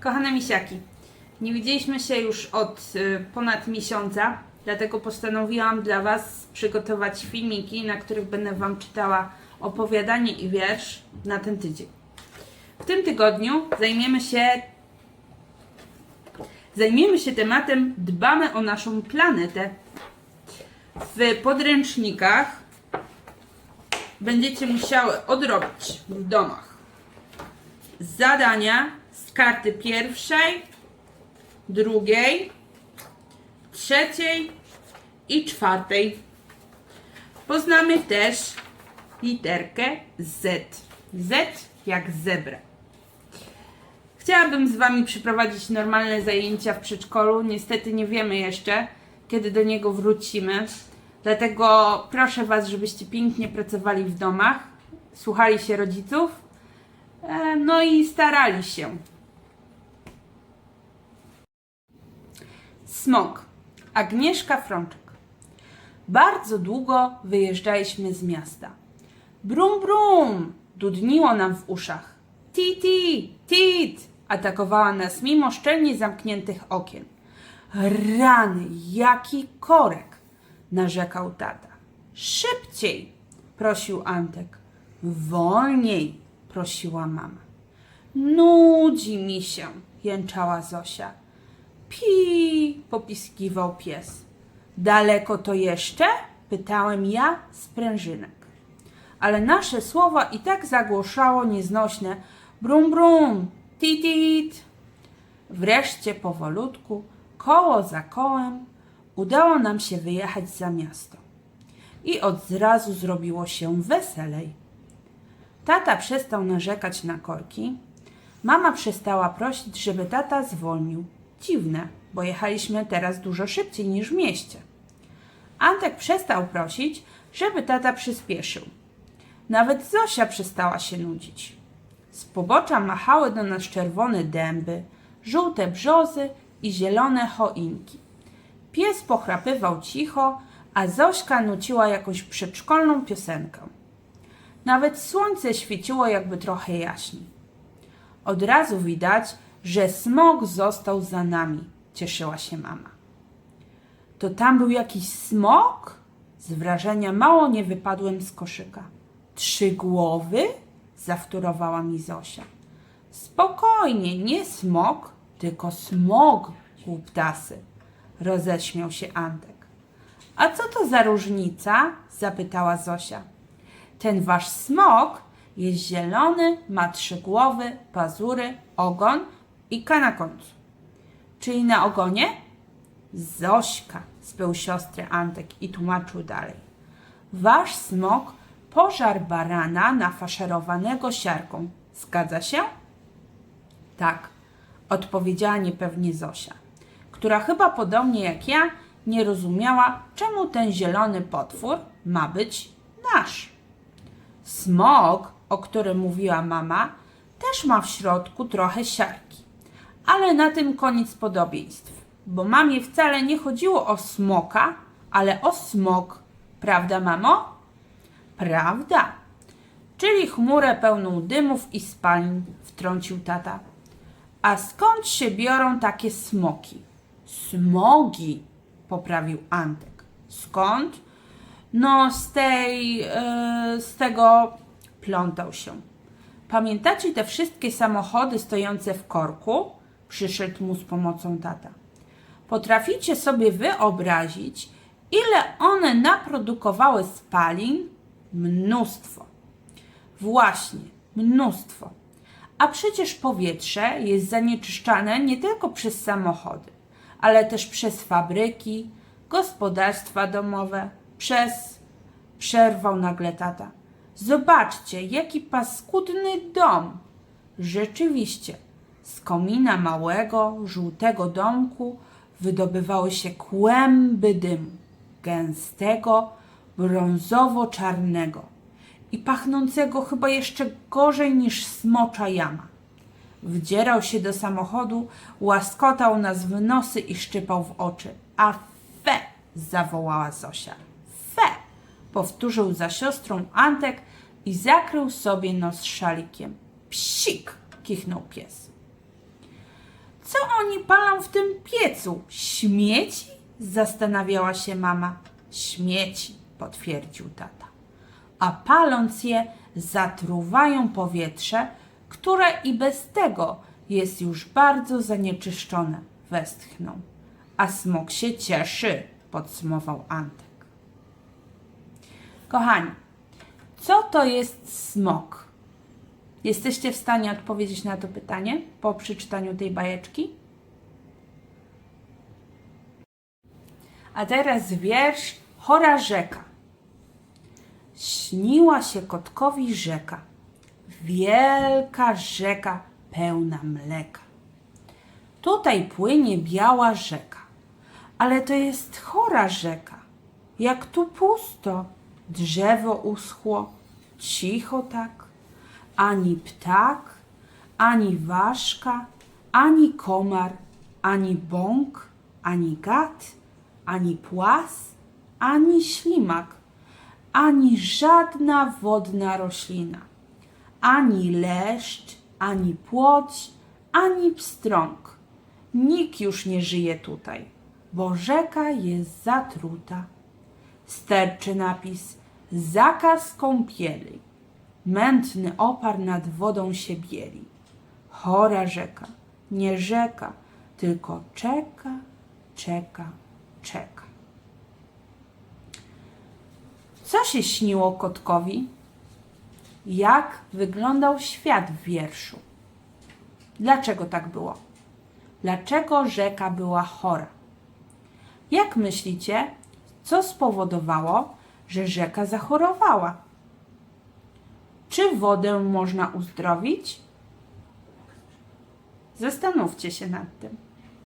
Kochane misiaki, nie widzieliśmy się już od y, ponad miesiąca, dlatego postanowiłam dla Was przygotować filmiki, na których będę Wam czytała opowiadanie i wiersz na ten tydzień. W tym tygodniu zajmiemy się zajmiemy się tematem dbamy o naszą planetę. W podręcznikach będziecie musiały odrobić w domach zadania karty pierwszej, drugiej, trzeciej i czwartej. Poznamy też literkę Z. Z jak zebra. Chciałabym z Wami przeprowadzić normalne zajęcia w przedszkolu. Niestety nie wiemy jeszcze, kiedy do niego wrócimy. Dlatego proszę Was, żebyście pięknie pracowali w domach, słuchali się rodziców, e, no i starali się. Smok. Agnieszka Frączek. Bardzo długo wyjeżdżaliśmy z miasta. Brum, brum! Dudniło nam w uszach. Ti, ti, tit! Atakowała nas mimo szczelnie zamkniętych okien. Rany, jaki korek! narzekał tata. Szybciej! prosił Antek. Wolniej! prosiła mama. Nudzi mi się, jęczała Zosia. Pi! popiskiwał pies. Daleko to jeszcze? pytałem ja z prężynek. Ale nasze słowa i tak zagłuszało nieznośne brum brum, titit. Wreszcie powolutku, koło za kołem, udało nam się wyjechać za miasto. I od razu zrobiło się weselej. Tata przestał narzekać na korki. Mama przestała prosić, żeby tata zwolnił. Dziwne, bo jechaliśmy teraz dużo szybciej niż w mieście. Antek przestał prosić, żeby tata przyspieszył. Nawet Zosia przestała się nudzić. Z pobocza machały do nas czerwone dęby, żółte brzozy i zielone choinki. Pies pochrapywał cicho, a Zośka nuciła jakąś przedszkolną piosenkę. Nawet słońce świeciło jakby trochę jaśniej. Od razu widać, że smog został za nami, cieszyła się mama. To tam był jakiś smok? Z wrażenia mało nie wypadłem z koszyka. Trzy głowy? zawtórowała mi Zosia. Spokojnie, nie smok, tylko smog, głuptasy, roześmiał się Antek. A co to za różnica? zapytała Zosia. Ten wasz smok jest zielony, ma trzy głowy, pazury, ogon i ka na końcu. Czyli na ogonie? Zośka, speł siostrę Antek i tłumaczył dalej. Wasz smok pożar barana nafaszerowanego siarką. Zgadza się? Tak, odpowiedziała niepewnie Zosia, która chyba podobnie jak ja nie rozumiała, czemu ten zielony potwór ma być nasz. Smok, o którym mówiła mama, też ma w środku trochę siarki. Ale na tym koniec podobieństw, bo mamie wcale nie chodziło o smoka, ale o smok. Prawda, mamo? Prawda. Czyli chmurę pełną dymów i spalin, wtrącił tata. A skąd się biorą takie smoki? Smogi, poprawił Antek. Skąd? No, z tej, e, z tego plątał się. Pamiętacie te wszystkie samochody stojące w korku? Przyszedł mu z pomocą tata. Potraficie sobie wyobrazić, ile one naprodukowały spalin? Mnóstwo. Właśnie, mnóstwo. A przecież powietrze jest zanieczyszczane nie tylko przez samochody, ale też przez fabryki, gospodarstwa domowe, przez. Przerwał nagle tata. Zobaczcie, jaki paskudny dom. Rzeczywiście, z komina małego, żółtego domku wydobywały się kłęby dymu, gęstego, brązowo-czarnego i pachnącego chyba jeszcze gorzej niż smocza jama. Wdzierał się do samochodu, łaskotał nas w nosy i szczypał w oczy. A fe! zawołała Zosia. Fe! powtórzył za siostrą Antek i zakrył sobie nos szalikiem. Psik! kichnął pies. Co oni palą w tym piecu? Śmieci? Zastanawiała się mama. Śmieci, potwierdził tata. A paląc je, zatruwają powietrze, które i bez tego jest już bardzo zanieczyszczone, westchnął. A smok się cieszy, podsumował Antek. Kochani, co to jest smok? Jesteście w stanie odpowiedzieć na to pytanie po przeczytaniu tej bajeczki? A teraz wiersz Chora rzeka. Śniła się kotkowi rzeka, wielka rzeka pełna mleka. Tutaj płynie biała rzeka, ale to jest chora rzeka. Jak tu pusto, drzewo uschło, cicho tak, ani ptak, ani ważka, ani komar, ani bąk, ani gad, ani płas, ani ślimak, ani żadna wodna roślina, ani leszcz, ani płoć, ani pstrąg. Nikt już nie żyje tutaj, bo rzeka jest zatruta. Sterczy napis zakaz kąpieli. Mętny opar nad wodą się bieli. Chora rzeka, nie rzeka, tylko czeka, czeka, czeka. Co się śniło kotkowi? Jak wyglądał świat w wierszu? Dlaczego tak było? Dlaczego rzeka była chora? Jak myślicie, co spowodowało, że rzeka zachorowała? Czy wodę można uzdrowić? Zastanówcie się nad tym.